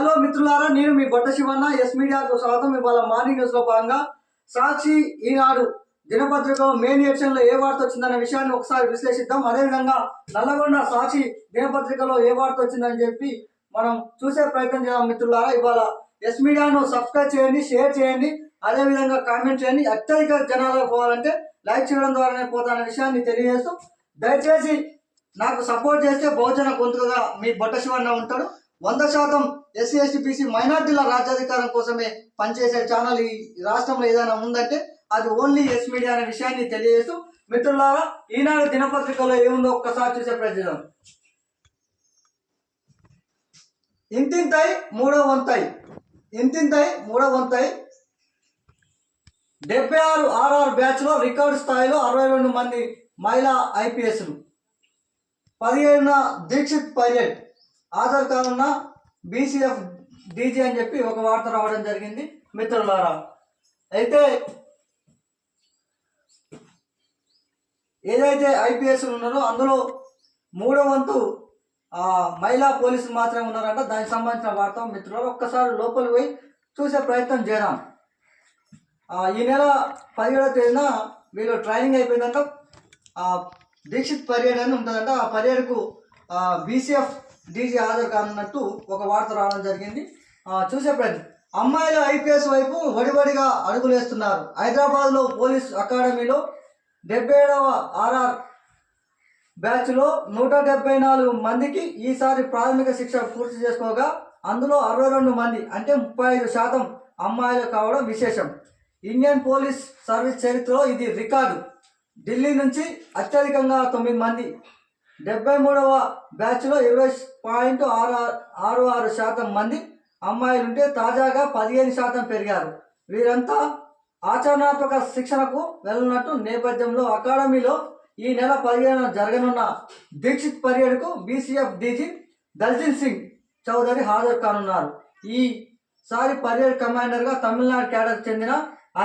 Hello మిత్రులారా నేను మీ Botta Shivanna yes మీడియాకు స్వాగతం. ఇవాళ మార్నింగ్ న్యూస్లో భాగంగా సాక్షి ఈనాడు దినపత్రిక మెయిన్ ఎడిషన్లో ఏ వార్త వచ్చిందనే విషయాన్ని ఒకసారి విశ్లేషిద్దాం. అదేవిధంగా నల్లగొండ సాక్షి దినపత్రికలో ఏ వార్త వచ్చిందని చెప్పి మనం చూసే ప్రయత్నం చేద్దాం మిత్రులారా. ఇవాళ ఎస్ మీడియాను సబ్స్క్రైబ్ చేయండి షేర్ చేయండి అదేవిధంగా కామెంట్ చేయండి. అత్యధిక జనాలకు పోవాలంటే లైక్ చేయడం ద్వారానే పోతాన విషయాన్ని తెలియజేస్తూ దయచేసి నాకు సపోర్ట్ చేస్తే బహుజన గొంతుగా మీ బొట్ట శివన్న ఉంటాడు. వంద శాతం ఎస్సీ ఎస్టీ బీసీ మైనార్టీల రాజ్యాధికారం కోసమే పనిచేసే ఛానల్ ఈ రాష్ట్రంలో ఏదైనా ఉందంటే అది ఓన్లీ ఎస్ మీడియా అనే విషయాన్ని తెలియజేస్తూ మిత్రులారా ఈనాడు దినపత్రికలో ఏముందో ఒక్కసారి చూసే ప్రయత్నం ఇంతింతై మూడో వంతాయి ఇంతింతై మూడో వంతాయి డెబ్బై ఆరు ఆర్ఆర్ బ్యాచ్లో రికార్డు స్థాయిలో అరవై రెండు మంది మహిళా ఐపీఎస్లు. పదిహేడున దీక్షిత్ పైలట్ ఆధార్ కానున్న బీసీఎఫ్ డీజీ అని చెప్పి ఒక వార్త రావడం జరిగింది. మిత్రులారా అయితే ఏదైతే ఐపీఎస్ ఉన్నారో అందులో మూడో వంతు మహిళా పోలీసులు మాత్రమే ఉన్నారంట. దానికి సంబంధించిన వార్త మిత్రులు ఒక్కసారి లోపలికి పోయి చూసే ప్రయత్నం చేద్దాం. ఈ నెల పదిహేడవ తేదీన వీళ్ళు ట్రైనింగ్ అయిపోయిందంట. ఆ, దీక్షిత్ పర్యడ్ అని ఉంటుందంట. ఆ పర్యడ్కు బీసీఎఫ్ డీజీ హాజరు కానున్నట్టు ఒక వార్త రావడం జరిగింది. చూసే ప్రయత్నం అమ్మాయిలు ఐపీఎస్ వైపు వడివడిగా అడుగులేస్తున్నారు. హైదరాబాద్లో పోలీస్ అకాడమీలో డెబ్బై ఏడవ ఆర్ఆర్ బ్యాచ్లో నూట డెబ్బై నాలుగు మందికి ఈసారి ప్రాథమిక శిక్ష పూర్తి చేసుకోగా అందులో అరవై రెండు మంది అంటే ముప్పై ఐదు శాతం అమ్మాయిలు కావడం విశేషం. ఇండియన్ పోలీస్ సర్వీస్ చరిత్రలో ఇది రికార్డు. ఢిల్లీ నుంచి అత్యధికంగా తొమ్మిది మంది డెబ్బై మూడవ బ్యాచ్లో ఇరవై పాయింట్ ఆరు ఆరు ఆరు శాతం మంది అమ్మాయిలుంటే తాజాగా పదిహేను శాతం పెరిగారు. వీరంతా ఆచరణాత్మక శిక్షణకు వెళ్ళనున్నట్టు నేపథ్యంలో అకాడమీలో ఈ నెల పదిహేను జరగనున్న దీక్షిత్ పర్యడ్కు బీసీఎఫ్ డీజీ దల్జిన్ సింగ్ చౌదరి హాజరు కానున్నారు. ఈసారి పర్యడ్ కమాండర్గా తమిళనాడు క్యాడర్కు చెందిన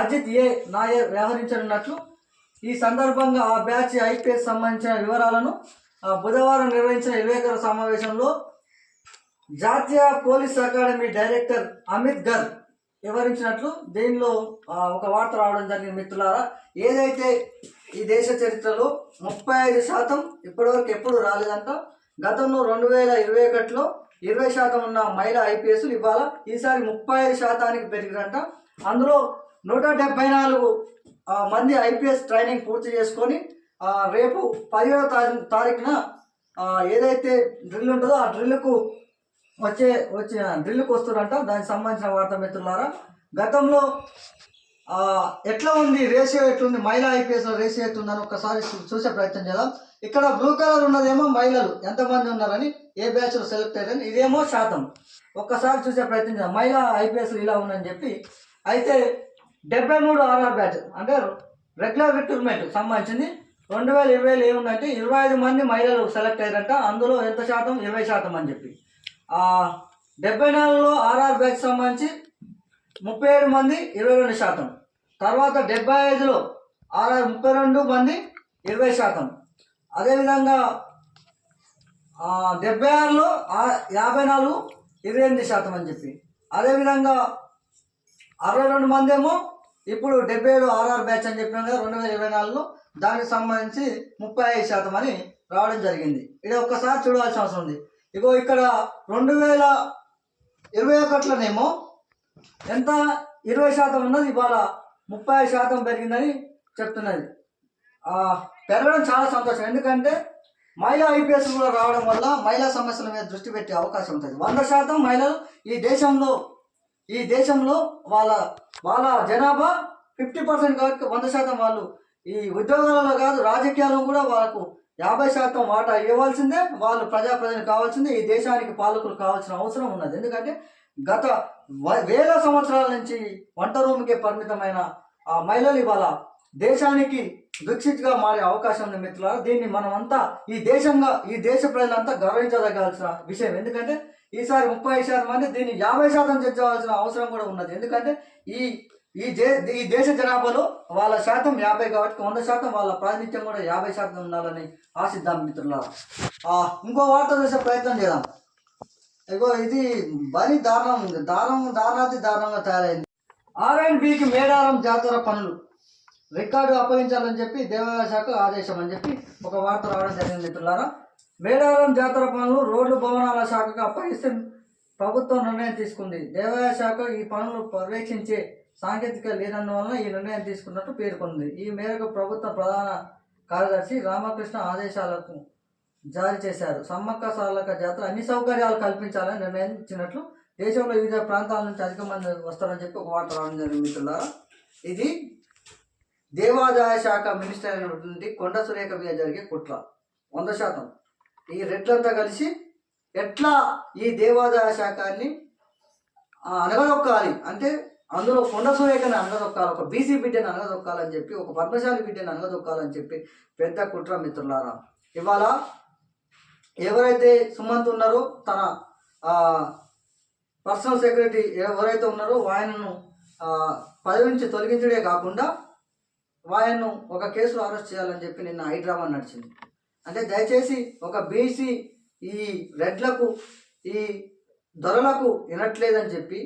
అజిత్ ఏ నాయర్ వ్యవహరించనున్నట్లు ఈ సందర్భంగా ఆ బ్యాచ్ ఐపీఎస్ సంబంధించిన వివరాలను బుధవారం నిర్వహించిన వివేకర సమావేశంలో జాతీయ పోలీస్ అకాడమీ డైరెక్టర్ అమిత్ గర్ వివరించినట్లు దీనిలో ఒక వార్త రావడం జరిగింది మిత్రులారా. ఏదైతే ఈ దేశ చరిత్రలో ముప్పై ఐదు శాతం ఇప్పటివరకు ఎప్పుడు రాలేదంట గతంలో రెండు వేల ఇరవై ఒకటిలో ఇరవై శాతం ఉన్న మహిళా ఐపీఎస్లు ఇవాళ ఈసారి ముప్పై ఐదు శాతానికి పెరిగిరంట. అందులో నూట డెబ్బై నాలుగు మంది ఐపీఎస్ ట్రైనింగ్ పూర్తి చేసుకొని రేపు పదివేల తారీ తారీఖున ఏదైతే డ్రిల్ ఉంటుందో ఆ డ్రిల్కు వచ్చే వచ్చే డ్రిల్కి వస్తుందంట. దానికి సంబంధించిన వార్త మిత్రులారా గతంలో ఎట్లా ఉంది రేషియో ఎట్లుంది మహిళా ఐపీఎస్ రేషియో ఎట్లుందని ఒకసారి చూసే ప్రయత్నం చేద్దాం. ఇక్కడ బ్లూ కలర్ ఉన్నదేమో మహిళలు. ఎంతమంది ఉన్నారని ఏ బ్యాచ్లో సెలెక్ట్ అయ్యారని ఇదేమో శాతం. ఒక్కసారి చూసే ప్రయత్నం చేద్దాం. మహిళా ఐపీఎస్ ఇలా ఉందని చెప్పి. అయితే డెబ్బై మూడు ఆర్ఆర్ బ్యాచ్ అంటే రెగ్యులర్ రిక్రూట్మెంట్ సంబంధించింది రెండు వేల ఇరవైలో ఏముందంటే ఇరవై ఐదు మంది మహిళలు సెలెక్ట్ అయ్యారంట. అందులో ఎంత శాతం? ఇరవై శాతం అని చెప్పి. డెబ్బై నాలుగులో ఆర్ఆర్ బ్యాచ్ సంబంధించి ముప్పై ఏడు మంది ఇరవై రెండు శాతం. తర్వాత డెబ్బై ఐదులో ఆర్ఆర్ ముప్పై రెండు మంది ఇరవై శాతం. అదేవిధంగా డెబ్బై ఆరులో యాభై నాలుగు ఇరవై ఎనిమిది శాతం అని చెప్పి. అదేవిధంగా అరవై రెండు మంది ఏమో ఇప్పుడు డెబ్బై ఏడు ఆర్ఆర్ బ్యాచ్ అని చెప్పినాం కదా రెండు వేల ఇరవై నాలుగులో. దానికి సంబంధించి ముప్పై ఐదు శాతం అని రావడం జరిగింది. ఇది ఒక్కసారి చూడాల్సిన అవసరం ఉంది. ఇగో ఇక్కడ రెండు వేల ఇరవై ఒకటిలోనేమో ఎంత? ఇరవై శాతం ఉన్నది ఇవాళ ముప్పై ఐదు శాతం పెరిగిందని చెప్తున్నది. పెరగడం చాలా సంతోషం. ఎందుకంటే మహిళా ఐపీఎస్ కూడా రావడం వల్ల మహిళా సమస్యల మీద దృష్టి పెట్టే అవకాశం ఉంటుంది. వంద శాతం మహిళలు ఈ దేశంలో ఈ దేశంలో వాళ్ళ వాళ్ళ జనాభా ఫిఫ్టీ పర్సెంట్ కాబట్టి వంద శాతం వాళ్ళు ఈ ఉద్యోగాలలో కాదు రాజకీయాల్లో కూడా వాళ్ళకు యాభై శాతం వాటా ఇవ్వాల్సిందే వాళ్ళు ప్రజాప్రతినిధులు కావాల్సిందే ఈ దేశానికి పాలకులు కావాల్సిన అవసరం ఉన్నది. ఎందుకంటే గత వేల సంవత్సరాల నుంచి వంట రూమ్కే పరిమితమైన ఆ మహిళలు ఇవాళ దేశానికి దుక్షిత్గా మారే అవకాశం ఉంది మిత్రులారా. దీన్ని మనమంతా ఈ దేశంగా ఈ దేశ ప్రజలంతా గౌరవించదగాల్సిన విషయం. ఎందుకంటే ఈసారి ముప్పై శాతం మంది దీన్ని యాభై శాతం తెచ్చవలసిన అవసరం కూడా ఉన్నది. ఎందుకంటే ఈ ఈ దే ఈ దేశ జనాభాలో వాళ్ళ శాతం యాభై కాబట్టి వంద శాతం వాళ్ళ ప్రాతినిధ్యం కూడా యాభై శాతం ఉండాలని ఆశిద్దాం మిత్రులారా. ఇంకో వార్త చేసే ప్రయత్నం చేద్దాం. ఇగో ఇది బలి దారుణం ఉంది. దారుణం దారుణాతి దారుణంగా తయారైంది. ఆర్ అండ్ బికి మేడారం జాతర పనులు. రికార్డు అప్పగించాలని చెప్పి దేవాదాయ శాఖ ఆదేశం అని చెప్పి ఒక వార్త రావడం జరిగింది మిత్రులారా. మేడారం జాతర పనులు రోడ్లు భవనాల శాఖకు అప్పగిస్తే ప్రభుత్వం నిర్ణయం తీసుకుంది. దేవాదాయ శాఖ ఈ పనులు పర్యవేక్షించే సాంకేతిక లేనందువలన ఈ నిర్ణయం తీసుకున్నట్టు పేర్కొంది ఈ మేరకు ప్రభుత్వ ప్రధాన కార్యదర్శి రామకృష్ణ ఆదేశాలకు జారీ చేశారు. సమ్మక్క సార్లక జాతర అన్ని సౌకర్యాలు కల్పించాలని నిర్ణయించినట్లు దేశంలో వివిధ ప్రాంతాల నుంచి అధిక మంది వస్తారని చెప్పి ఒక వార్త రావడం జరిగింది మిత్రులారా. ఇది దేవాదాయ శాఖ మినిస్టర్ అయినటువంటి కొండ సురేఖ మీద జరిగే కుట్ర. వంద శాతం. ఈ రెట్లంతా కలిసి ఎట్లా ఈ దేవాదాయ శాఖని అనగలొక్కాలి అంటే అందులో కొండ సురేఖని అనగదొక్కాలి ఒక బీసీ బిడ్డని అనగదొక్కాలని చెప్పి ఒక పద్మశాలి బిడ్డని అనగదొక్కాలని చెప్పి పెద్ద కుట్ర మిత్రులారా. ఇవాళ ఎవరైతే సుమంత్ ఉన్నారో తన పర్సనల్ సెక్రటరీ ఎవరైతే ఉన్నారో ఆయనను పది పదవి నుంచి తొలగించడే కాకుండా ఆయన్ను ఒక కేసులో అరెస్ట్ చేయాలని చెప్పి నిన్న హైదరాబాద్ నడిచింది. అంటే దయచేసి ఒక బీసీ ఈ రెడ్లకు ఈ దొరలకు వినట్లేదని చెప్పి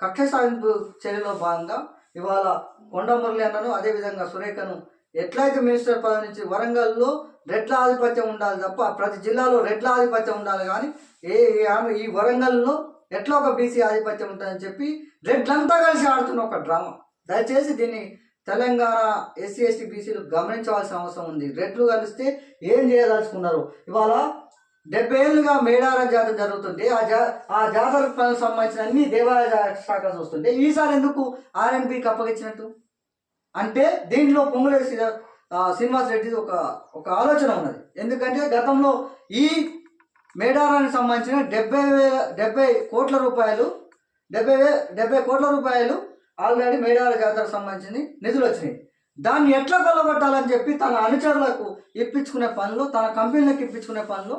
కక్ష సాధింపు చర్యలో భాగంగా ఇవాళ కొండ మురళి అన్నను అదేవిధంగా సురేఖను ఎట్లయితే మినిస్టర్ పదవి నుంచి వరంగల్లో రెడ్ల ఆధిపత్యం ఉండాలి తప్ప ప్రతి జిల్లాలో రెడ్ల ఆధిపత్యం ఉండాలి కానీ ఏ ఏ ఆమె ఈ వరంగల్లో ఎట్లా ఒక బీసీ ఆధిపత్యం ఉంటుందని చెప్పి రెడ్లంతా కలిసి ఆడుతున్న ఒక డ్రామా. దయచేసి దీన్ని తెలంగాణ ఎస్సీ ఎస్టీ బీసీలు గమనించవలసిన అవసరం ఉంది. రెడ్లు కలిస్తే ఏం చేయదలుచుకున్నారు? ఇవాళ డెబ్బై ఏళ్ళుగా మేడారం జాతర జరుగుతుంది ఆ జా ఆ జాతరకు సంబంధించిన అన్ని దేవాలయ శాఖ చూస్తుంటే ఈసారి ఎందుకు ఆర్ఎన్బికి అప్పగించినట్టు? అంటే దీంట్లో పొంగులే శ్రీనివాస్ రెడ్డి ఒక ఒక ఆలోచన ఉన్నది. ఎందుకంటే గతంలో ఈ మేడారానికి సంబంధించిన డెబ్బై వేల డెబ్బై కోట్ల రూపాయలు డెబ్బై వే డెబ్బై కోట్ల రూపాయలు ఆల్రెడీ మేడార జాతరకు సంబంధించి నిధులు వచ్చినాయి. దాన్ని ఎట్లా కొల్లగొట్టాలని చెప్పి తన అనుచరులకు ఇప్పించుకునే పనులు తన కంపెనీలకు ఇప్పించుకునే పనులు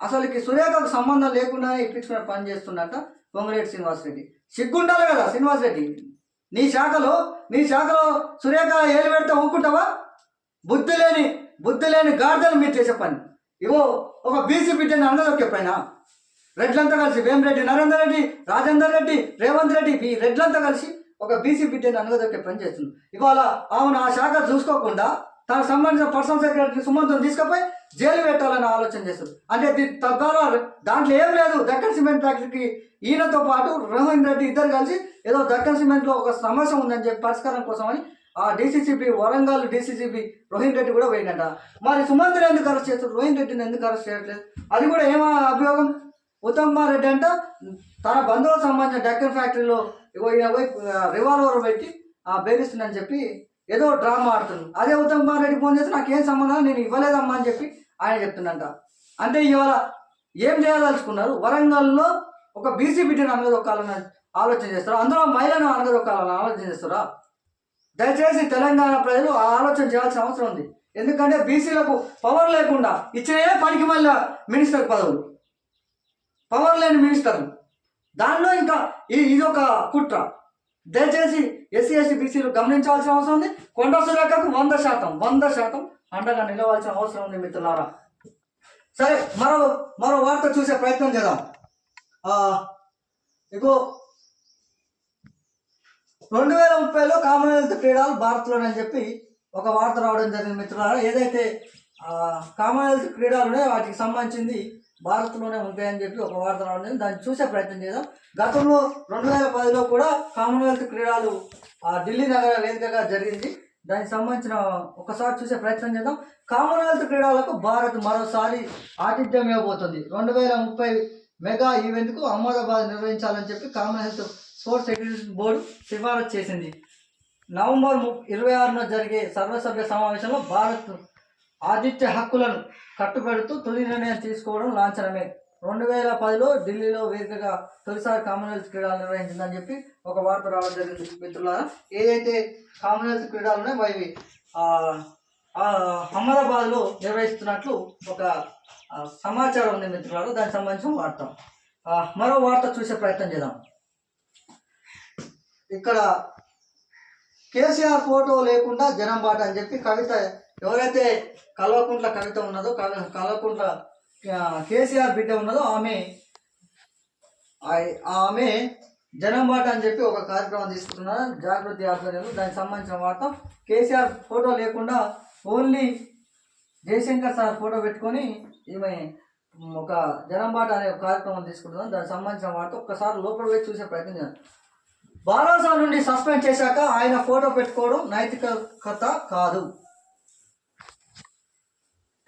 అసలుకి సురేఖకు సంబంధం లేకుండానే ఇప్పించుకునే పని చేస్తున్నట్ట పొంగిరెడ్డి శ్రీనివాసరెడ్డి. సిగ్గుండాలి కదా శ్రీనివాసరెడ్డి. నీ శాఖలో నీ శాఖలో సురేఖ ఏలు పెడితే ఊరుకుంటావా? బుద్ధి లేని బుద్ధి లేని గాడిదలు మీరు చేసే పని. ఇవో ఒక బీసీ బిడ్డని అందరొకే పైన రెడ్లంతా కలిసి వేమిరెడ్డి నరేందర్ రెడ్డి రాజేందర్ రెడ్డి రేవంత్ రెడ్డి ఈ రెడ్లంతా కలిసి ఒక బీసీ బిడ్డని అనగదొక్కే పని చేస్తుంది ఇవాళ ఆమెను ఆ శాఖ చూసుకోకుండా తనకు సంబంధించిన పర్సనల్ సెక్రటరీ సుమంత్ని తీసుకుపోయి జైలు పెట్టాలని ఆలోచన చేస్తుంది అంటే దీని తద్వారా దాంట్లో ఏం లేదు. దక్కన్ సిమెంట్ ఫ్యాక్టరీకి ఈయనతో పాటు రోహిన్ రెడ్డి ఇద్దరు కలిసి ఏదో దక్కన్ సిమెంట్లో ఒక సమస్య ఉందని చెప్పి పరిష్కారం కోసమని ఆ డీసీసీబీ వరంగల్ డీసీసీబీ రోహిన్ రెడ్డి కూడా పోయిందట మరి సుమంత్ని ఎందుకు అరెస్ట్ చేస్తారు రోహిన్ రెడ్డిని ఎందుకు అరెస్ట్ చేయట్లేదు? అది కూడా ఏమో అభియోగం? ఉత్తమ్ కుమార్ రెడ్డి అంట తన బంధువులకు సంబంధించిన డక్కన్ ఫ్యాక్టరీలో పోయి రివాల్వర్ పెట్టి ఆ బెదిరిస్తుందని చెప్పి ఏదో డ్రామా ఆడుతుంది. అదే ఉత్తమ్ కుమార్ రెడ్డి ఫోన్ చేసి నాకు ఏం సంబంధం నేను ఇవ్వలేదమ్మా అని చెప్పి ఆయన చెప్తుందంట అంటే ఇవాళ ఏం చేయదలుచుకున్నారు? వరంగల్లో ఒక బీసీ బిడ్డను అనగదొక్కాలని ఆలోచన చేస్తారు? అందులో మహిళను అనగదొక్కాలని ఆలోచన చేస్తారా? దయచేసి తెలంగాణ ప్రజలు ఆలోచన చేయాల్సిన అవసరం ఉంది. ఎందుకంటే బీసీలకు పవర్ లేకుండా ఇచ్చిన పనికి మళ్ళీ మినిస్టర్ పదవులు. పవర్ లేని మినిస్టర్ దానిలో ఇంకా ఈ ఇది ఒక కుట్ర. దయచేసి ఎస్సీ ఎస్టీ బీసీలు గమనించాల్సిన అవసరం ఉంది. కొండ సురేఖకు వంద శాతం వంద శాతం అండగా నిలవాల్సిన అవసరం ఉంది మిత్రులారా. సరే మరో మరో వార్త చూసే ప్రయత్నం చేద్దాం. ఇగో రెండు వేల ముప్పైలో కామన్వెల్త్ క్రీడలు భారత్లోనని చెప్పి ఒక వార్త రావడం జరిగింది మిత్రులారా. ఏదైతే కామన్వెల్త్ క్రీడలు ఉన్నాయో వాటికి సంబంధించింది భారత్లోనే ఉంటాయని చెప్పి ఒక వార్త రావడం దాన్ని చూసే ప్రయత్నం చేద్దాం. గతంలో రెండు వేల పదిలో కూడా కామన్వెల్త్ క్రీడలు ఆ, ఢిల్లీ నగర వేదికగా జరిగింది. దానికి సంబంధించిన ఒకసారి చూసే ప్రయత్నం చేద్దాం. కామన్వెల్త్ క్రీడలకు భారత్ మరోసారి ఆతిథ్యం ఇవ్వబోతుంది. రెండు వేల ముప్పై మెగా ఈవెంట్కు అహ్మదాబాద్ నిర్వహించాలని చెప్పి కామన్వెల్త్ స్పోర్ట్స్ ఎగ్జిబిషన్ బోర్డు సిఫారసు చేసింది. నవంబర్ ఇరవై ఆరున జరిగే సర్వసభ్య సమావేశంలో భారత్ ఆతిథ్య హక్కులను కట్టుబెడుతూ తొలి నిర్ణయం తీసుకోవడం లాంఛనమే. రెండు వేల పదిలో ఢిల్లీలో వేదికగా తొలిసారి కామన్వెల్త్ క్రీడలు నిర్వహించిందని చెప్పి ఒక వార్త రావడం జరిగింది. మిత్రులారా ఏదైతే కామన్వెల్త్ క్రీడలు ఉన్నాయో అవి అహ్మదాబాద్లో నిర్వహిస్తున్నట్లు ఒక సమాచారం ఉంది మిత్రులారా. దానికి సంబంధించిన వార్త. మరో వార్త చూసే ప్రయత్నం చేద్దాం. ఇక్కడ కేసీఆర్ ఫోటో లేకుండా జనం బాట అని చెప్పి కవిత ఎవరైతే కల్వకుంట్ల కవిత ఉన్నదో కల్వకుంట్ల కేసీఆర్ బిడ్డ ఉన్నదో ఆమె. ఆమె జనంబాట అని చెప్పి ఒక కార్యక్రమం తీసుకున్నారు జాగృతి ఆధ్వర్యంలో దానికి సంబంధించిన వార్త. కేసీఆర్ ఫోటో లేకుండా ఓన్లీ జయశంకర్ సార్ ఫోటో పెట్టుకొని ఈమె ఒక జనంబాట అనే ఒక కార్యక్రమం తీసుకుంటున్నాం దానికి సంబంధించిన వార్త ఒక్కసారి లోపల పోయి చూసే ప్రయత్నం చేయాలి. బారాసా నుండి సస్పెండ్ చేశాక ఆయన ఫోటో పెట్టుకోవడం నైతికత కాదు.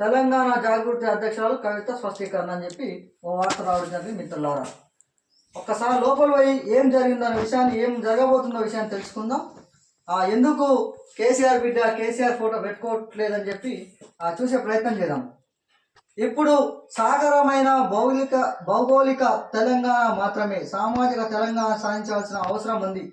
తెలంగాణ జాగృతి అధ్యక్షురాలు కవిత స్పష్టీకరణ అని చెప్పి ఓ వార్త రావడం జరిగింది మిత్రులారా. ఒక్కసారి లోపల పోయి ఏం జరిగిందనే విషయాన్ని ఏం జరగబోతున్న విషయాన్ని తెలుసుకుందాం. ఆ, ఎందుకు కేసీఆర్ బిడ్డ కేసీఆర్ ఫోటో పెట్టుకోవట్లేదని చెప్పి చూసే ప్రయత్నం చేద్దాం. ఇప్పుడు సాగరమైన భౌగోళిక భౌగోళిక తెలంగాణ మాత్రమే సామాజిక తెలంగాణ సాధించాల్సిన అవసరం ఉంది.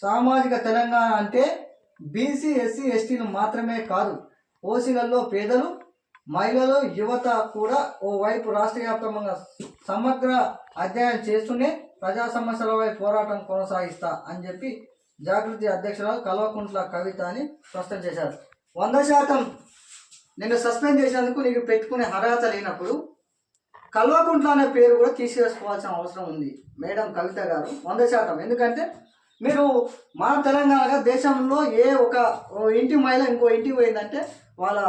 సామాజిక తెలంగాణ అంటే బీసీ ఎస్సీ ఎస్టీలు మాత్రమే కాదు ఓసీలలో పేదలు మహిళలు యువత కూడా ఓవైపు రాష్ట్ర వ్యాప్తంగా సమగ్ర అధ్యయనం చేస్తూనే ప్రజా సమస్యలపై పోరాటం కొనసాగిస్తా అని చెప్పి జాగృతి అధ్యక్షురాలు కల్వకుంట్ల కవిత అని స్పష్టం చేశారు. వంద శాతం నిన్ను సస్పెండ్ చేసేందుకు నీకు పెట్టుకునే అర్హత లేనప్పుడు కల్వకుంట్ల అనే పేరు కూడా తీసివేసుకోవాల్సిన అవసరం ఉంది. మేడం కవిత గారు వంద శాతం. ఎందుకంటే మీరు మన తెలంగాణగా దేశంలో ఏ ఒక ఓ ఇంటి మహిళ ఇంకో ఇంటికి పోయిందంటే వాళ్ళ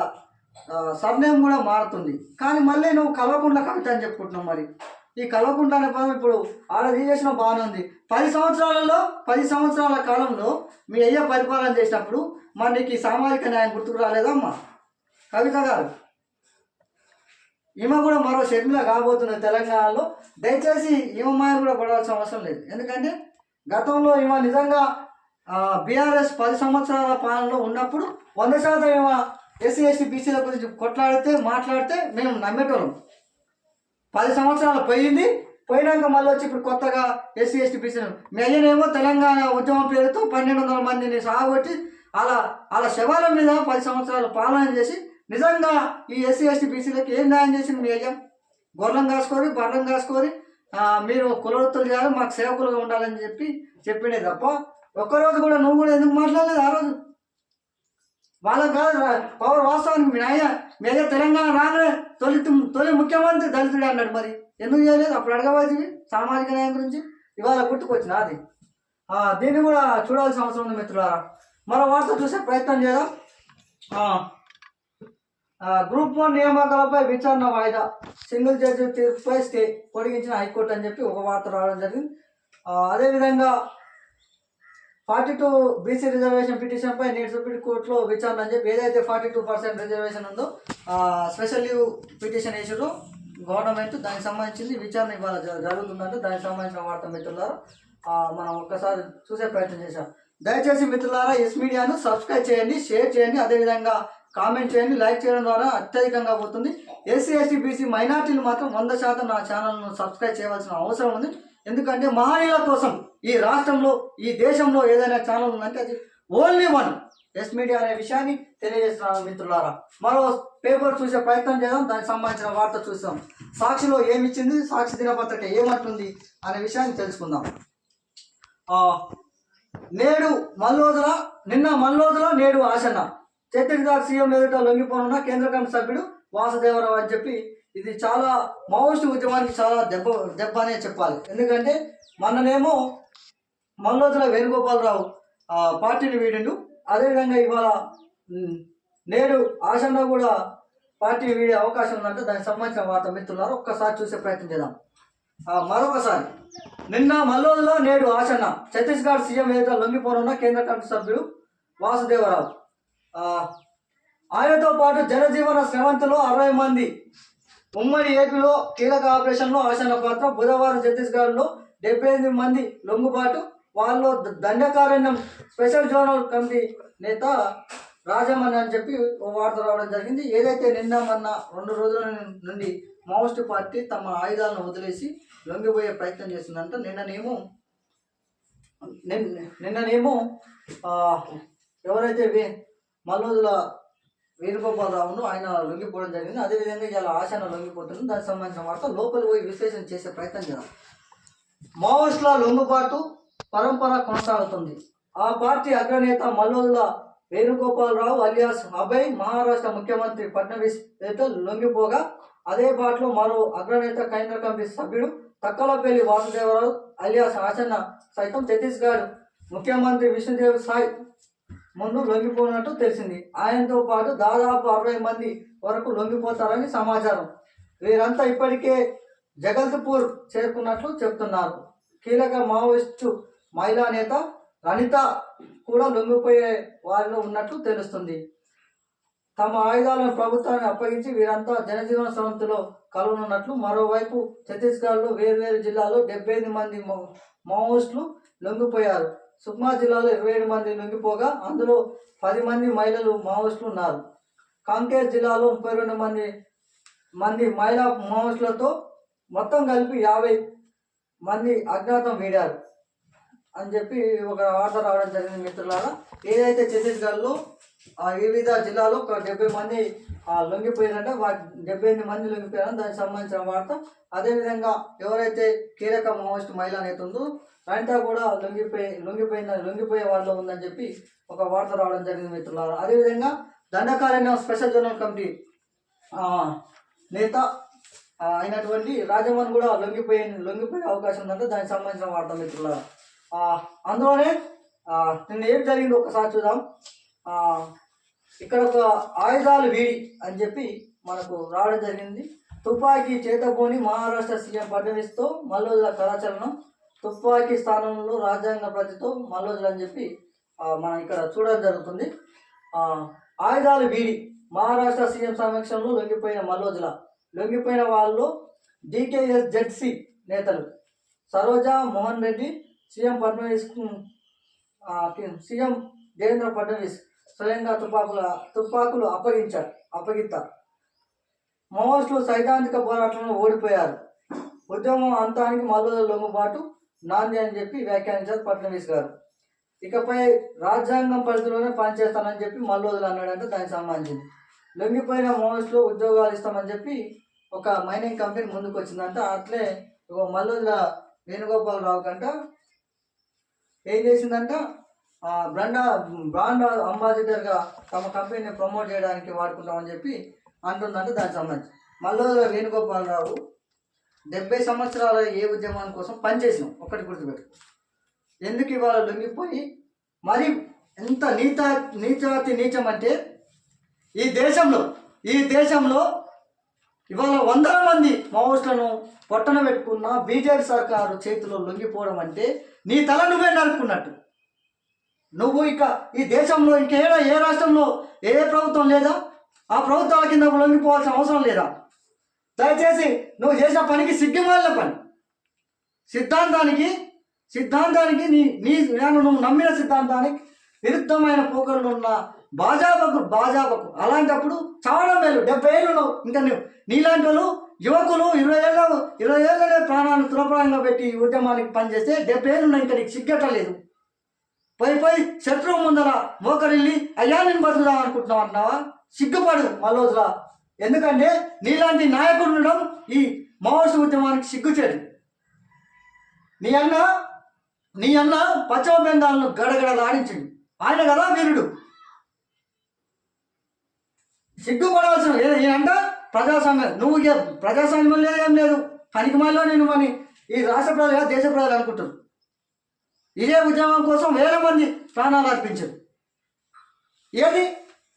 సర్నేమ్ కూడా మారుతుంది. కానీ మళ్ళీ నువ్వు కల్వకుంట్ల కవిత అని చెప్పుకుంటున్నావు మరి. ఈ కల్వకుంట్ల అనే పదం ఇప్పుడు ఆడ తీసేసిన బాగానే ఉంది. పది సంవత్సరాలలో పది సంవత్సరాల కాలంలో మీ అయ్య పరిపాలన చేసినప్పుడు మరి నీకు ఈ సామాజిక న్యాయం గుర్తుకు రాలేదమ్మా? కవిత గారు. ఈమె కూడా మరో షర్మిల కాబోతున్న తెలంగాణలో దయచేసి ఈమె మాయలు కూడా పడాల్సిన అవసరం లేదు. ఎందుకంటే గతంలో ఈమె నిజంగా బీఆర్ఎస్ పది సంవత్సరాల పాలనలో ఉన్నప్పుడు వంద శాతం ఈమె ఎస్సీ ఎస్టీ బీసీల గురించి కొట్లాడితే మాట్లాడితే మేము నమ్మేటోళ్ళం. పది సంవత్సరాలు పోయింది. పోయినాక మళ్ళీ వచ్చి ఇప్పుడు కొత్తగా ఎస్సీ ఎస్టీ బీసీ మీ తెలంగాణ ఉద్యమం పేరుతో పన్నెండు వందల మందిని సాగొట్టి అలా అలా శవాల మీద పది సంవత్సరాలు పాలన చేసి నిజంగా ఈ ఎస్సీ ఎస్టీ బీసీలకు ఏం న్యాయం చేసింది మీ అయ్యా? గొర్రెం కాసుకొని బర్రం కాసుకొని మీరు కులవృత్తులు చేయాలి మాకు సేవకులుగా ఉండాలని చెప్పి చెప్పిండే తప్ప ఒక్కరోజు కూడా నువ్వు కూడా ఎందుకు మాట్లాడలేదు ఆ రోజు? వాళ్ళకి కాదు పవర్ వాస్తవానికి మీ నాయన మీదే తెలంగాణ రాగానే తొలి తొలి ముఖ్యమంత్రి దళితుడే అన్నాడు మరి. ఎందుకు చేయలేదు? అప్పుడు అడగవాల్సింది సామాజిక న్యాయం గురించి. ఇవాళ గుర్తుకొచ్చింది అది. దీన్ని కూడా చూడాల్సిన అవసరం ఉంది మిత్రులారా. మరో వార్త చూసే ప్రయత్నం చేద్దాం. గ్రూప్ వన్ నియామకాలపై విచారణ వాయిదా. సింగిల్ జడ్జి తీర్పుపై స్టే పొడిగించిన హైకోర్టు అని చెప్పి ఒక వార్త రావడం జరిగింది. అదేవిధంగా ఫార్టీ టూ బీసీ రిజర్వేషన్ పిటిషన్పై నేటి సుప్రీం కోర్టులో విచారణ అని చెప్పి ఏదైతే ఫార్టీ టూ పర్సెంట్ రిజర్వేషన్ ఉందో స్పెషల్ లీవ్ పిటిషన్ వేసారో గవర్నమెంట్ దానికి సంబంధించింది విచారణ ఇవాళ జరుగుతుందంటే. దానికి సంబంధించిన వార్త మిత్రులారా మనం ఒక్కసారి చూసే ప్రయత్నం చేశాం. దయచేసి మిత్రులారా ఎస్ మీడియాను సబ్స్క్రైబ్ చేయండి షేర్ చేయండి అదేవిధంగా కామెంట్ చేయండి లైక్ చేయడం ద్వారా అత్యధికంగా పోతుంది. ఎస్సీ ఎస్టీ బీసీ మైనార్టీలు మాత్రం వంద శాతం నా ఛానల్ను సబ్స్క్రైబ్ చేయవలసిన అవసరం ఉంది. ఎందుకంటే మహనీయుల కోసం ఈ రాష్ట్రంలో ఈ దేశంలో ఏదైనా ఛానల్ ఉందంటే అది ఓన్లీ వన్ ఎస్ మీడియా అనే విషయాన్ని తెలియజేస్తున్నాను మిత్రులారా. మరో పేపర్ చూసే ప్రయత్నం చేద్దాం దానికి సంబంధించిన వార్త చూస్తాం. సాక్షిలో ఏమిచ్చింది సాక్షి దినపత్రిక ఏమంటుంది అనే విషయాన్ని తెలుసుకుందాం. నేడు మల్లోదల నిన్న మల్లోదల నేడు ఆశన్న ఛత్తీస్గఢ్ సీఎం ఎదుట లొంగిపోనున్న కేంద్ర కమిటీ సభ్యుడు వాసుదేవరావు అని చెప్పి ఇది చాలా మావోయిస్ట్ ఉద్యమానికి చాలా దెబ్బ దెబ్బ అనే చెప్పాలి. ఎందుకంటే మొన్ననేమో మల్లోదల వేణుగోపాలరావు పార్టీని వీడిండు. అదేవిధంగా ఇవాళ నేడు ఆశన్న కూడా పార్టీ వీడే అవకాశం ఉందంటే దానికి సంబంధించిన వార్త మిత్రులారు ఒక్కసారి చూసే ప్రయత్నం చేద్దాం. మరొకసారి. నిన్న మల్లోజులో నేడు ఆశన్న ఛత్తీస్గఢ్ సీఎం ఏదో లొంగిపోనున్న కేంద్ర కమిటీ సభ్యుడు వాసుదేవరావు. ఆయనతో పాటు జనజీవన స్రవంతిలో అరవై మంది. ఉమ్మడి ఏపీలో కీలక ఆపరేషన్లో ఆశన్న పాత్ర బుధవారం ఛత్తీస్గఢ్లో డెబ్బై ఎనిమిది మంది లొంగుబాటు వాళ్ళు ద- దండకారణ్యం స్పెషల్ జోనల్ కమిటీ నేత రాజమణి అని చెప్పి వార్త రావడం జరిగింది. ఏదైతే నిన్న మొన్న రెండు రోజుల నుండి మావోయిస్ట్ పార్టీ తమ ఆయుధాలను వదిలేసి లొంగిపోయే ప్రయత్నం చేస్తుందంట. నిన్ననేమో నిన్ననేమో ఎవరైతే వే మల్లోజుల వేణుగోపాలరావును ఆయన లొంగిపోవడం జరిగింది. అదేవిధంగా ఇలా ఆశాన లొంగిపోతుంది. దానికి సంబంధించిన వార్త లోపలి పోయి విశ్లేషణ చేసే ప్రయత్నం చేద్దాం. మావోయిస్టుల లొంగుబాటు పరంపర కొనసాగుతుంది. ఆ పార్టీ అగ్రనేత మల్లోజుల వేణుగోపాలరావు అలియాస్ అభయ్ మహారాష్ట్ర ముఖ్యమంత్రి ఫడ్నవీస్ నేత లొంగిపోగా అదే పాటలో మరో అగ్రనేత కేంద్ర కమిటీ సభ్యుడు తక్కలపల్లి వాసుదేవరావు అలియాస్ ఆచరణ సైతం ఛత్తీస్గఢ్ ముఖ్యమంత్రి విష్ణుదేవ్ సాయ్ ముందు లొంగిపోయినట్టు తెలిసింది. ఆయనతో పాటు దాదాపు అరవై మంది వరకు లొంగిపోతారని సమాచారం. వీరంతా ఇప్పటికే జగల్పూర్ చేరుకున్నట్లు చెప్తున్నారు. కీలక మావోయిస్టు మహిళా నేత రణిత కూడా లొంగిపోయే వారిలో ఉన్నట్లు తెలుస్తుంది. తమ ఆయుధాలను ప్రభుత్వాన్ని అప్పగించి వీరంతా జనజీవన సవంతిలో కలవనున్నట్లు మరోవైపు ఛత్తీస్గఢ్లో వేర్వేరు జిల్లాలో డెబ్బై ఐదు మంది మో- మావోయిస్టులు లొంగిపోయారు. సుక్మా జిల్లాలో ఇరవై ఏడు మంది లొంగిపోగా అందులో పది మంది మహిళలు మావోయిస్టులు ఉన్నారు. కాంకేర్ జిల్లాలో ముప్పై రెండు మంది మంది మహిళా మావోయిస్టులతో మొత్తం కలిపి యాభై మంది అజ్ఞాతం వీడారు. అని చెప్పి ఒక వార్త రావడం జరిగింది మిత్రులారా. ఏదైతే ఛత్తీస్గఢ్లో ఆ వివిధ జిల్లాలో ఒక డెబ్బై మంది ఆ, లొంగిపోయారంటే వా డెబ్బై ఎనిమిది మంది లొంగిపోయారని దానికి సంబంధించిన వార్త. అదేవిధంగా ఎవరైతే కీలక మావోయిస్ట్ మహిళ అయితే ఉందో రంటా కూడా లొంగిపోయి లొంగిపోయిన లొంగిపోయే వాళ్ళు ఉందని చెప్పి ఒక వార్త రావడం జరిగింది మిత్రులారా. అదేవిధంగా దండకారణ్యం స్పెషల్ జోనల్ కమిటీ నేత అయినటువంటి రాజమోహన్ కూడా లొంగిపోయే లొంగిపోయే అవకాశం ఉందంటే దానికి సంబంధించిన వార్త మిత్రులారా. అందులోనే నిన్న ఏం జరిగింది ఒకసారి చూద్దాం. ఇక్కడ ఒక ఆయుధాలు వీడి అని చెప్పి మనకు రావడం జరిగింది. తుపాకీ చేతబోని మహారాష్ట్ర సీఎం ఫడ్నవీస్తో మల్లోజుల కళాచరణం తుపాకీ స్థానంలో రాజ్యాంగ ప్రతితో మల్లోజులు అని చెప్పి మనం ఇక్కడ చూడడం జరుగుతుంది. ఆయుధాలు వీడి మహారాష్ట్ర సీఎం సమక్షంలో లొంగిపోయిన మల్లోజుల లొంగిపోయిన వాళ్ళు డికేఎస్ జెడ్సీ నేతలు. సరోజా మోహన్ రెడ్డి సీఎం ఫడ్నవీస్ సీఎం దేవేంద్ర ఫడ్నవీస్ స్వయంగా తుపాకుల తుపాకులు అప్పగించారు అప్పగిస్తారు మావోయిస్టులు సైద్ధాంతిక పోరాటంలో ఓడిపోయారు. ఉద్యమం అంతానికి మల్లుల లొంగుబాటు నాంది అని చెప్పి వ్యాఖ్యానించారు ఫడ్నవీస్ గారు. ఇకపై రాజ్యాంగం పరిధిలోనే పనిచేస్తానని చెప్పి మల్లోదులు అన్నాడంటే దానికి సంబంధించింది. లొంగిపోయిన మావోయిస్టులు ఉద్యోగాలు ఇస్తామని చెప్పి ఒక మైనింగ్ కంపెనీ ముందుకు వచ్చిందంట అట్లే ఒక మల్లోదుల వేణుగోపాలరావు కంట ఏం చేసిందంట? ఆ, బ్రాండ్ అంబాసిడర్గా తమ కంపెనీని ప్రమోట్ చేయడానికి వాడుకుంటామని చెప్పి అంటుందంట దానికి సంబంధించి. మల్లోదుల వేణుగోపాలరావు డెబ్బై సంవత్సరాల ఏ ఉద్యమం కోసం పనిచేసినాం. ఒక్కటి గుర్తుపెట్టు. ఎందుకు ఇవాళ లొంగిపోయి మరి ఎంత నీత నీచాతి నీచం అంటే ఈ దేశంలో ఈ దేశంలో ఇవాళ వందల మంది మావోస్టులను పొట్టన పెట్టుకున్న బీజేపీ సర్కారు చేతిలో లొంగిపోవడం అంటే నీ తల నువ్వే నరుక్కున్నట్టు. నువ్వు ఇక ఈ దేశంలో ఇంకేడా ఏ రాష్ట్రంలో ఏ ప్రభుత్వం లేదా? ఆ ప్రభుత్వాల కింద లొంగిపోవాల్సిన అవసరం లేదా? దయచేసి నువ్వు చేసిన పనికి సిగ్గుమాలిన పని. సిద్ధాంతానికి సిద్ధాంతానికి నీ నీ నేను నువ్వు నమ్మిన సిద్ధాంతానికి విరుద్ధమైన పోకలు ఉన్న బాజాబకు బాజాబకు. అలాంటప్పుడు చాలా మేలు. డెబ్బై ఏళ్ళు ఇంకా నువ్వు నీలాంటి వాళ్ళు యువకులు ఇరవై ఏళ్ళ ఇరవై ఏళ్ళనే ప్రాణాన్ని తులప్రాయంగా పెట్టి ఈ ఉద్యమానికి పనిచేస్తే డెబ్బై ఏళ్ళు ఇంకా నీకు సిగ్గట్టలేదు. పోయి పోయి శత్రువు ముందర మోకరిల్లి అయ్యా నేను బతుకుదాం అనుకుంటున్నావు అంటున్నావా? సిగ్గుపడు మల్లోజులా. ఎందుకంటే నీలాంటి నాయకుడు ఉండడం ఈ మావోస్ ఉద్యమానికి సిగ్గుచేటు. నీ అన్న నీ అన్న పశ్చిమ బెంగాల్ను గడగడలాడించింది ఆయన కదా వీరుడు. సిగ్గుపడాల్సిన ఈయనంట ప్రజాస్వామ్యం నువ్వు ప్రజాస్వామ్యం లేదు ఏం లేదు. పనికి నేను మని ఈ రాష్ట్ర ప్రజలు దేశ ప్రజలు అనుకుంటారు ఇదే ఉద్యమం కోసం వేల మంది ప్రాణాలు అర్పించారు. ఏది?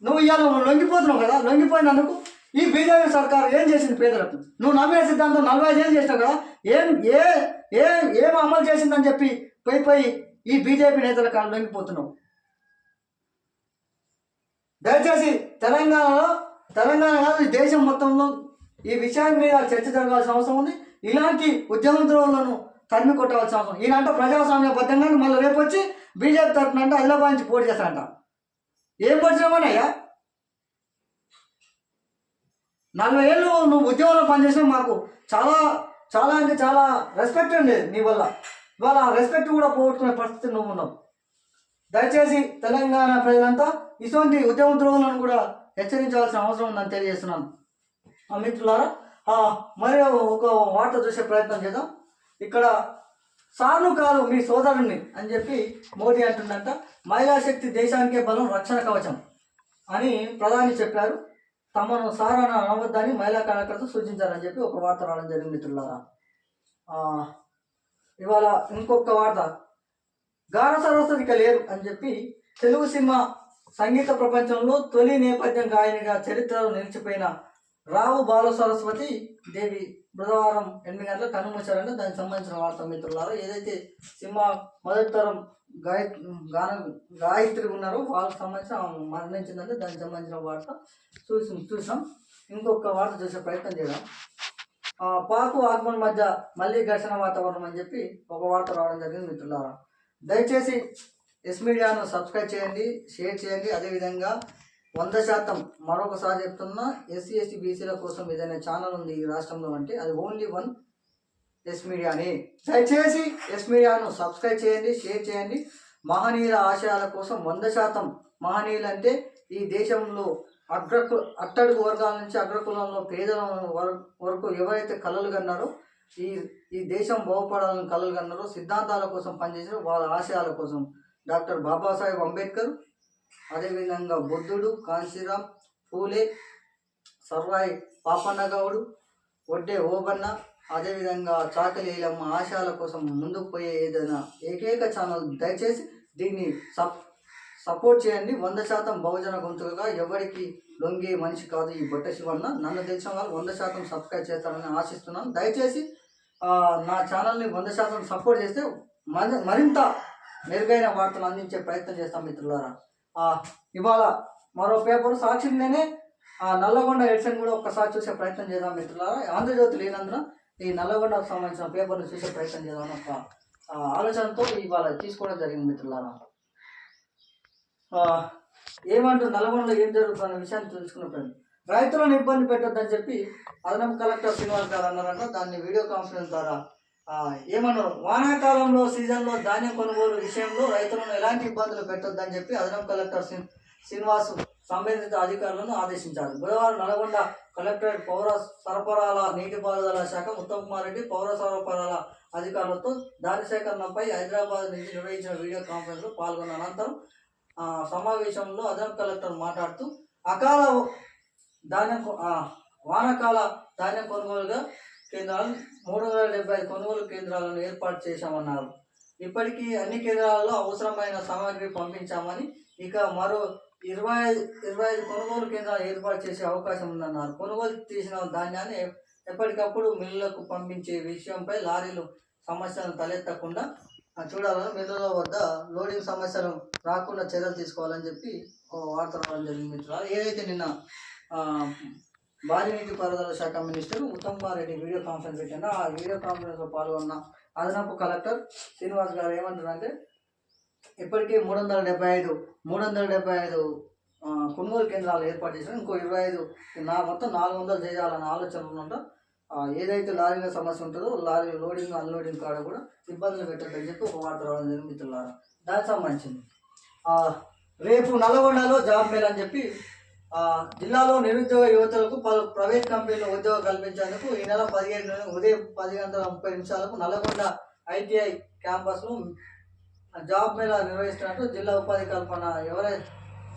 నువ్వు ఇవాళ లొంగిపోతున్నావు కదా లొంగిపోయినందుకు ఈ బీజేపీ సర్కారు ఏం చేసింది పేదలకు? నువ్వు నమ్మిన సిద్ధాంతం నలభై ఐదు ఏళ్ళు చేసినావు కదా? ఏం ఏ ఏ ఏం అమలు చేసిందని చెప్పి పోయి పోయి ఈ బీజేపీ నేతల కాలం లొంగిపోతున్నావు. దయచేసి తెలంగాణలో తెలంగాణ కాదు ఈ దేశం మొత్తంలో ఈ విషయం మీద చర్చ జరగాల్సిన అవసరం ఉంది. ఇలాంటి ఉద్యమద్రోహులను తరిమి కొట్టవలసిన అవసరం. ఈయనంట ప్రజాస్వామ్యబద్ధంగా మళ్ళీ రేపు వచ్చి బీజేపీ తరఫున అంటే హైదరాబాద్ నుంచి పోటీ చేస్తారంట. ఏం పరిచయమనయ్యా నలభై ఏళ్ళు నువ్వు ఉద్యోగంలో పనిచేసినా మాకు చాలా చాలా అంటే చాలా రెస్పెక్ట్ ఉండేది నీ వల్ల. ఇవాళ రెస్పెక్ట్ కూడా పోగొట్టుకునే పరిస్థితి నువ్వు ఉన్నావు. దయచేసి తెలంగాణ ప్రజలంతా ఇటువంటి ఉద్యమ ద్రోహులను కూడా హెచ్చరించాల్సిన అవసరం ఉందని తెలియజేస్తున్నాను. ఆ మిత్రులారా మరియు మరి ఒక వార్త చూసే ప్రయత్నం చేద్దాం. ఇక్కడ సార్లు కాదు మీ సోదరుణ్ణి అని చెప్పి మోదీ అంటుందంట మహిళా శక్తి దేశానికే బలం రక్షణ కవచం అని ప్రధాని చెప్పారు. తమను సార్ అని అనవద్దని మహిళా కార్యకర్తలు సూచించారని చెప్పి ఒక వార్త రావడం జరిగింది మిత్రులారా. ఇవాళ ఇంకొక వార్త. గాన సరస్వతిక లేరు అని చెప్పి తెలుగు సినిమా సంగీత ప్రపంచంలో తొలి నేపథ్యం గాయనిగా చరిత్రలో నిలిచిపోయిన రావు బాల సరస్వతి దేవి బుధవారం ఎనిమిది గంటలకు కనుమూశారంటే. దానికి సంబంధించిన వార్త మిత్రులారా ఏదైతే సినిమా మొదటి తరం గాయ గాన గాయత్రి ఉన్నారో వాళ్ళకి సంబంధించిన మరణించిందంటే. దానికి సంబంధించిన వార్త చూసి చూసాం ఇంకొక వార్త చూసే ప్రయత్నం చేద్దాం. పాకు ఆత్మల మధ్య మళ్ళీ ఘర్షణ వాతావరణం అని చెప్పి ఒక వార్త రావడం జరిగింది మిత్రులారా. దయచేసి ఎస్ మీడియాను సబ్స్క్రైబ్ చేయండి షేర్ చేయండి. అదేవిధంగా వంద శాతం మరొకసారి చెప్తున్నా ఎస్సీ ఎస్టీ బీసీల కోసం ఏదైనా ఛానల్ ఉంది ఈ రాష్ట్రంలో అంటే అది ఓన్లీ వన్ ఎస్ మీడియాని. దయచేసి ఎస్ మీడియాను సబ్స్క్రైబ్ చేయండి షేర్ చేయండి. మహనీయుల ఆశయాల కోసం వంద శాతం మహనీయులు అంటే ఈ దేశంలో అగ్రకు అట్టడుగు వర్గాల నుంచి అగ్రకులంలో పేదల వరకు ఎవరైతే కళలు కన్నారో ఈ ఈ దేశం బాగుపడాలని కలలు కన్నారు సిద్ధాంతాల కోసం పనిచేసారో వాళ్ళ ఆశయాల కోసం డాక్టర్ బాబాసాహెబ్ అంబేద్కర్ అదేవిధంగా బుద్ధుడు కాంశీరామ్ పూలే సర్వాయి పాపన్న గౌడు ఒడ్డే ఓబన్న అదేవిధంగా చాకలీలమ్మ ఆశయాల కోసం ముందుకు పోయే ఏదైనా ఏకైక ఛానల్ దయచేసి దీన్ని సప్ సపోర్ట్ చేయండి. వంద శాతం బహుజన గొంతుగా ఎవరికి లొంగే మనిషి కాదు ఈ బొట్ట శివన్న. నన్ను తెలిసిన వాళ్ళు వంద శాతం సబ్స్క్రైబ్ చేస్తారని ఆశిస్తున్నాను. దయచేసి నా ఛానల్ని వంద శాతం సపోర్ట్ చేస్తే మరింత మెరుగైన వార్తలు అందించే ప్రయత్నం చేస్తాం మిత్రులారా. ఇవాళ మరో పేపర్ సాక్షిలోనే ఆ నల్లగొండ ఎడిషన్ కూడా ఒక్కసారి చూసే ప్రయత్నం చేద్దాం మిత్రులారా. ఆంధ్రజ్యోతి లేనందున ఈ నల్లగొండకు సంబంధించిన పేపర్ను చూసే ప్రయత్నం చేద్దాం ఒక ఆలోచనతో ఇవాళ తీసుకోవడం జరిగింది మిత్రులారా. ఆ, ఏమంటారు ఏం జరుగుతున్న విషయాన్ని తెలుసుకున్నప్పుడు రైతులను ఇబ్బంది పెట్టొద్దని చెప్పి అదనపు కలెక్టర్ శ్రీనివాస్ గారు అన్నారంట. దాన్ని వీడియో కాన్ఫరెన్స్ ద్వారా ఏమన్నారు? వానాకాలంలో సీజన్లో ధాన్యం కొనుగోలు విషయంలో రైతులను ఎలాంటి ఇబ్బందులు పెట్టొద్దని చెప్పి అదనపు కలెక్టర్ శ్రీనివాస్ సంబంధిత అధికారులను ఆదేశించారు. బుధవారం నల్గొండ కలెక్టరేట్ పౌర సరఫరాల నీటిపారుదల శాఖ ఉత్తమ్ కుమార్ రెడ్డి పౌర సరఫరాల అధికారులతో దాని సేకరణపై హైదరాబాద్ నుంచి నిర్వహించిన వీడియో కాన్ఫరెన్స్లో పాల్గొన్న అనంతరం సమావేశంలో అదనపు కలెక్టర్ మాట్లాడుతూ అకాల ధాన్యం వానకాల వానాకాల ధాన్యం కొనుగోలుగా కేంద్రాలు మూడు వందల డెబ్బై ఐదు కొనుగోలు కేంద్రాలను ఏర్పాటు చేశామన్నారు. ఇప్పటికీ అన్ని కేంద్రాలలో అవసరమైన సామాగ్రి పంపించామని ఇక మరో ఇరవై ఐదు ఇరవై ఐదు కొనుగోలు కేంద్రాలు ఏర్పాటు చేసే అవకాశం ఉందన్నారు. కొనుగోలు చేసిన ధాన్యాన్ని ఎప్పటికప్పుడు మిల్లులకు పంపించే విషయంపై లారీలు సమస్యలను తలెత్తకుండా చూడాలని మిల్లుల వద్ద లోడింగ్ సమస్యలు రాకుండా చర్యలు తీసుకోవాలని చెప్పి ఒక వార్త రావడం జరిగింది మిత్రులు ఏదైతే నిన్న భారీ నీటి పారుదల శాఖ minister Uttam Kumar Reddy video conference పెట్టారు ఆ వీడియో కాన్ఫరెన్స్లో పాల్గొన్న అదనపు కలెక్టర్ శ్రీనివాస్ గారు ఏమంటారంటే ఇప్పటికే మూడు వందల డెబ్బై ఐదు మూడు వందల డెబ్బై ఐదు కొనుగోలు కేంద్రాలు ఏర్పాటు చేశారు. ఇంకో ఇరవై ఐదు నా మొత్తం నాలుగు వందలు చేయాలన్న ఆలోచన ఉన్నట ఏదైతే లారీల సమస్య ఉంటుందో లారీ లోడింగ్ అన్లోడింగ్ కాడ కూడా ఇబ్బందులు పెట్టద్దని చెప్పి ఒక వార్త రావడం జరిగింది మిత్రులారా. దానికి సంబంధించింది. రేపు నల్గొండలో జాబ్ మేల్ అని చెప్పి జిల్లాలో నిరుద్యోగ యువతలకు పలు ప్రైవేట్ కంపెనీలో ఉద్యోగం కల్పించేందుకు ఈ నెల పదిహేను నుండి ఉదయం పది గంటల ముప్పై నిమిషాలకు నల్గొండ ఐటీఐ క్యాంపస్లో జాబ్ మేళా నిర్వహిస్తున్నట్టు జిల్లా ఉపాధి కల్పన ఎవరైనా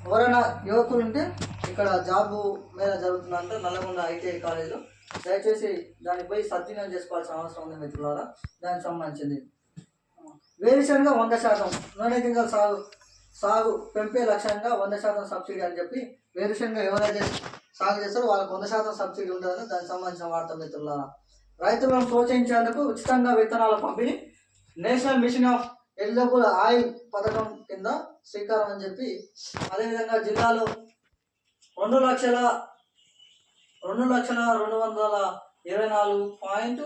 ఎవరైనా యువకులు ఉంటే ఇక్కడ జాబ్ మేళా జరుగుతుందంటే నల్గొండ ఐటీఐ కాలేజీలో. దయచేసి దానిపై సద్వినియోగం చేసుకోవాల్సిన అవసరం ఉంది మిత్రులారా. దానికి సంబంధించింది. వేరుశనగ వంద శాతం నూనె గింజల సాగు సాగు పెంపే లక్ష్యంగా వంద శాతం సబ్సిడీ అని చెప్పి వేరుశనగ ఎవరైతే సాగు చేస్తారో వాళ్ళకి వంద శాతం సబ్సిడీ ఉంటుందని దానికి సంబంధించిన వార్త మిత్రులారా రైతులను ప్రోత్సహించేందుకు ఉచితంగా విత్తనాల పంపిణీ national mission of edible oil పథకం కింద శ్రీకారం అని చెప్పి అదేవిధంగా జిల్లాలో రెండు లక్షల రెండు లక్షల రెండు వందల ఇరవై నాలుగు పాయింట్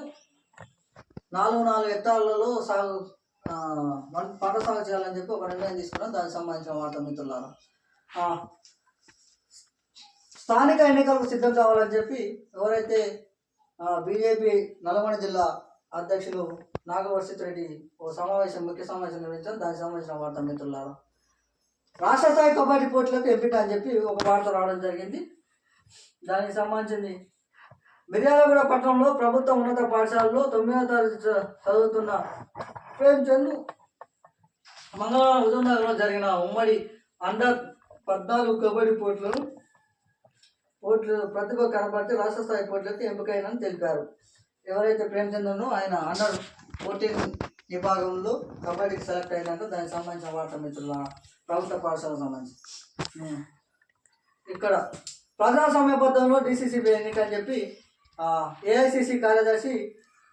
నాలుగు నాలుగు ఎత్తాలలో సాగు మన- పంట చేయాలని చెప్పి ఒక నిర్ణయం తీసుకున్నాం. దానికి సంబంధించిన వార్త మిత్రులారా. స్థానిక ఎన్నికలకు సిద్ధం కావాలని చెప్పి ఎవరైతే బీజేపీ నల్గొండ జిల్లా అధ్యక్షులు నాగవర్షిత్ రెడ్డి ఓ సమావేశం ముఖ్య సమావేశం నిర్వహించారు. దానికి సంబంధించిన వార్త మిత్రులారా. రాష్ట్ర స్థాయి కబడ్డీ పోటీలకు ఎంపిక అని చెప్పి ఒక వార్త రావడం జరిగింది. దానికి సంబంధించింది మిర్యాలగూడ పట్టణంలో ప్రభుత్వ ఉన్నత పాఠశాలలో తొమ్మిదవ తరగతి చదువుతున్న ప్రేమ్చంద్ మంగళవారం హుజూర్నగర్లో జరిగిన ఉమ్మడి అండర్ పద్నాలుగు కబడ్డీ పోటీలను పోటీలు ప్రతిభ కనబడితే రాష్ట్ర స్థాయి పోటీలకు ఎంపికైనని తెలిపారు. ఎవరైతే ప్రేమచంద్రనో ఆయన అండర్ ఫోర్టీన్ విభాగంలో కబడ్డీకి సెలెక్ట్ అయినాక దానికి సంబంధించిన వార్త మిత్రుల ప్రభుత్వ పాఠశాలకు సంబంధించి. ఇక్కడ ప్రజాస్వామ్యబద్ధంలో డిసిసిబి ఎన్నిక అని చెప్పి ఏఐసిసి కార్యదర్శి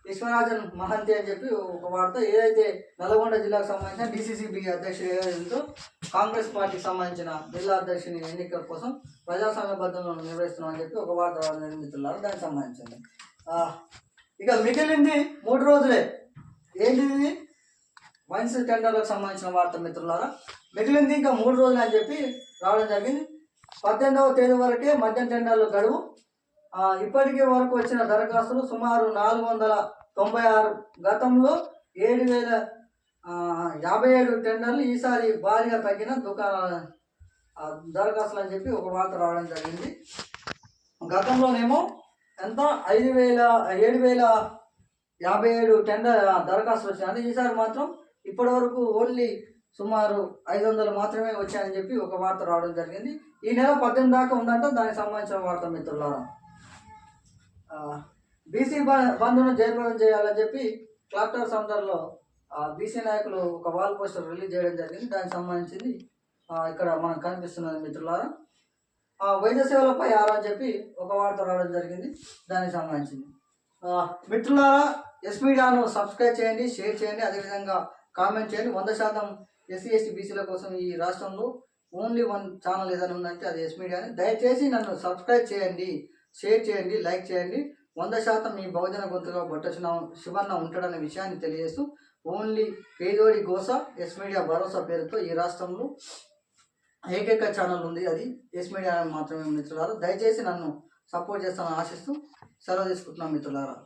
విశ్వరాజన్ మహంతి అని చెప్పి ఒక వార్త ఏదైతే నల్గొండ జిల్లాకు సంబంధించిన డిసిసిబి అధ్యక్షుడు ఏదైతే కాంగ్రెస్ పార్టీకి సంబంధించిన జిల్లా అధ్యక్షుని ఎన్నికల కోసం ప్రజాస్వామ్యబద్ధంలో నిర్వహిస్తున్నాం అని చెప్పి ఒక వార్త రావడం దానికి సంబంధించింది. ఇక మిగిలింది మూడు రోజులే. ఏంటిది? వైన్స్ టెండర్లకు సంబంధించిన వార్త మిత్రులారా. మిగిలింది ఇంకా మూడు రోజులు అని చెప్పి రావడం జరిగింది. పద్దెనిమిదవ తేదీ వరకే మద్యం టెండర్లు గడువు. ఇప్పటికే వరకు వచ్చిన దరఖాస్తులు సుమారు నాలుగు వందల తొంభై ఆరు గతంలో ఏడు వేల యాభై ఏడు టెండర్లు ఈసారి భారీగా తగ్గిన దుకాణ దరఖాస్తులు అని చెప్పి ఒక వార్త రావడం జరిగింది. గతంలోనేమో ఎంత? ఐదు వేల ఏడు వేల యాభై ఏడు టెండర్ దరఖాస్తులు వచ్చాయి. ఈసారి మాత్రం ఇప్పటి వరకు ఓన్లీ సుమారు ఐదు వందలు మాత్రమే వచ్చాయని చెప్పి ఒక వార్త రావడం జరిగింది. ఈ నెల పద్దెనిమిది దాకా ఉందంట. దానికి సంబంధించిన వార్త మిత్రులారా. బీసీ బంధును జయప్రదం చేయాలని చెప్పి క్లాక్టర్ సెంటర్లో బీసీ నాయకులు ఒక వాల్ పోస్టర్ రిలీజ్ చేయడం జరిగింది. దానికి సంబంధించింది ఇక్కడ మనకు కనిపిస్తున్నది మిత్రులారా. ఆ, వైద్య సేవలపై ఆరా అని చెప్పి ఒక వార్త రావడం జరిగింది. దానికి సంబంధించింది. మిత్రులారా ఎస్పీడాను సబ్స్క్రైబ్ చేయండి షేర్ చేయండి. అదేవిధంగా కామెంట్ చేయండి. వంద శాతం ఎస్సీ ఎస్టీ బీసీల కోసం ఈ రాష్ట్రంలో ఓన్లీ వన్ ఛానల్ ఏదైనా ఉందంటే అది ఎస్ మీడియాని దయచేసి నన్ను సబ్స్క్రైబ్ చేయండి షేర్ చేయండి లైక్ చేయండి. వంద శాతం మీ బహుజన గొంతులో బొట్టచిన శివన్న ఉంటాడనే విషయాన్ని తెలియజేస్తూ ఓన్లీ పేదోడి గోస ఎస్ మీడియా భరోసా పేరుతో ఈ రాష్ట్రంలో ఏకైక ఛానల్ ఉంది. అది ఎస్ మీడియా మాత్రమే మిత్రులారా. దయచేసి నన్ను సపోర్ట్ చేస్తానని ఆశిస్తూ సెలవు తీసుకుంటున్నాను మిత్రులారా.